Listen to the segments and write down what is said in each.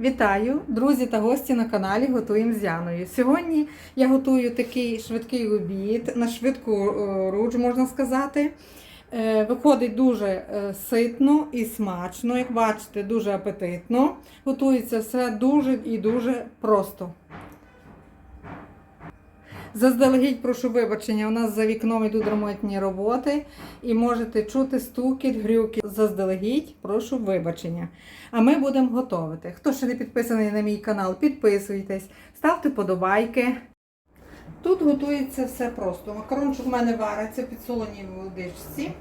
Вітаю, друзі та гості на каналі Готуємо з Яною. Сьогодні я готую такий швидкий обід на швидку е, руч, можна сказати. Е, Виходить дуже е, ситно і смачно, як бачите, дуже апетитно. Готується все дуже і дуже просто. Заздалегідь прошу вибачення, у нас за вікном йдуть ремонтні роботи і можете чути стукіт, грюки. Заздалегідь прошу вибачення. А ми будемо готувати. Хто ще не підписаний на мій канал, підписуйтесь, ставте подобайки. Тут готується все просто. Макарончик в мене вариться в підсоленій водичці.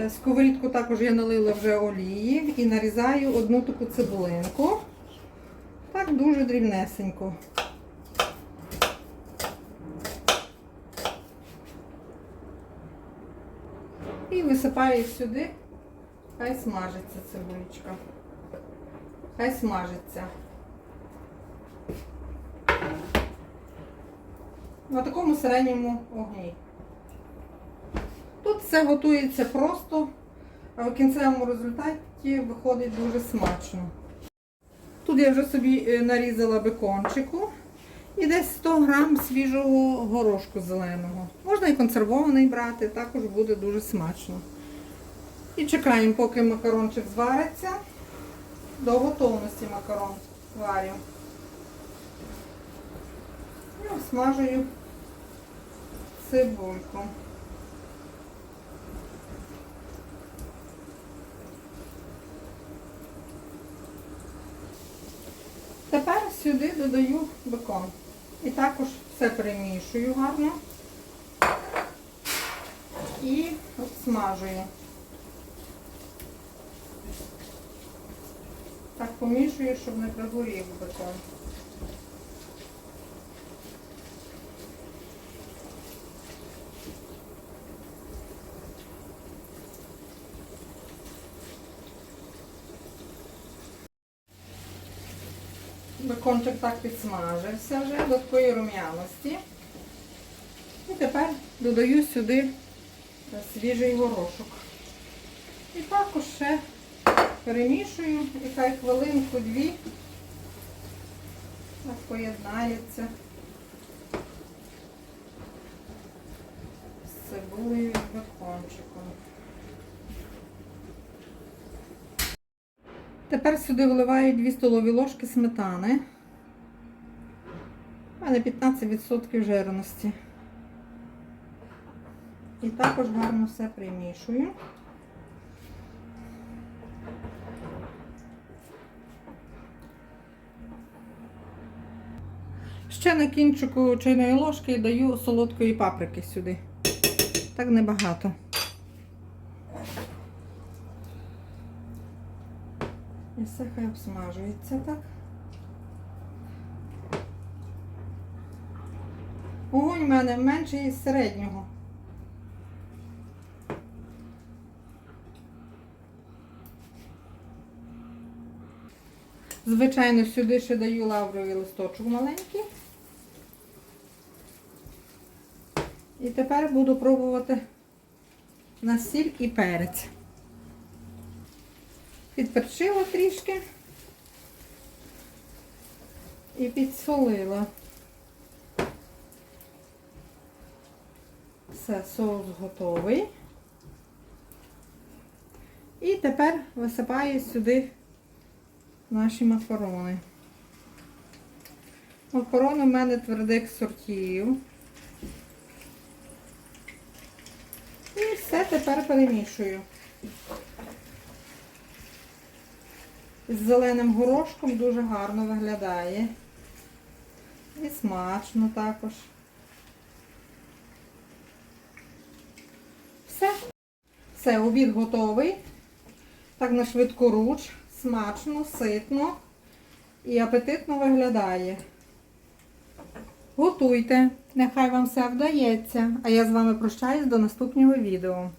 Е, Сковорідку також я налила вже олії і нарізаю одну таку цибулинку. Так дуже дрібнесенько. Висипаю їх сюди. Хай смажиться цибулечка. Хай смажиться. На такому середньому огні. Тут все готується просто, а в кінцевому результаті виходить дуже смачно. Тут я вже собі е, нарізала бекончику і десь 100 грам свіжого горошку зеленого. Можна і консервований брати, також буде дуже смачно. І чекаємо, поки макарончик звариться. До готовності макарон варю. І обсмажую цибульку. Тепер сюди додаю бекон. І також все перемішую гарно і обсмажую. Так помішую, щоб не пригорів бекон. Бекончик так підсмажився вже до такої рум'яності. І тепер додаю сюди свіжий горошок. І також ще перемішую і хай хвилинку-дві поєднається з цибулею і бекончиком. Тепер сюди вливаю 2 столові ложки сметани. У мене 15% жирності. І також гарно все примішую. Ще на кінчику чайної ложки даю солодкої паприки сюди. Так небагато. І все хай обсмажується так. Огонь у мене менший із середнього. Звичайно, сюди ще даю лавровий листочок маленький. І тепер буду пробувати на сіль і перець. Підперчила трішки і підсолила. Все, соус готовий. І тепер висипаю сюди наші макарони. Макарони в мене твердих сортів. І все тепер перемішую. З зеленим горошком дуже гарно виглядає. І смачно також. Все. Все, обід готовий. Так на швидку руч, смачно, ситно і апетитно виглядає. Готуйте, нехай вам все вдається. А я з вами прощаюсь до наступного відео.